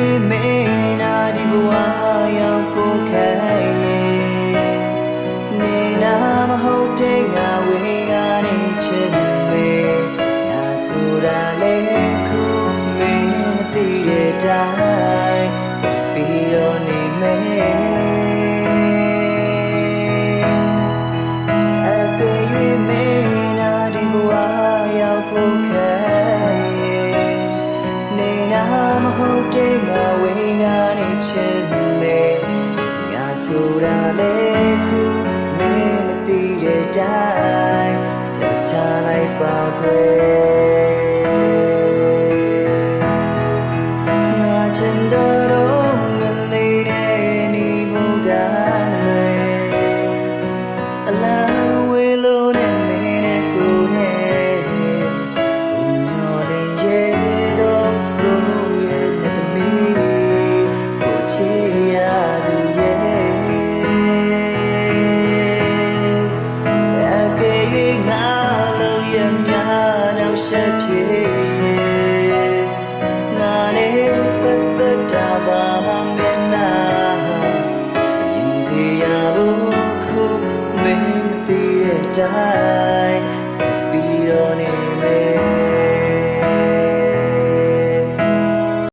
၍မင်းနာဒီဘဝရောက်ဖို့ခဲရင်နေနာမဟုတ်တဲ့ငါဝေကနေချင်မေနာဆိုတာလေခုမင်းမသိတဲ့တိုင်းဆက်ပြီးတော့နေမယ်အကယ်၍မင်းနာဒီဘဝရောက်ဖို့ မဟုတ်တဲ့ငါဝေငါနေချင်တယ်ငါဆိုတာလေခုမင်းမသိတဲ့တိုင်းစက်ထားလိုက်ပါကွယ်ငါချင်တော့ မြ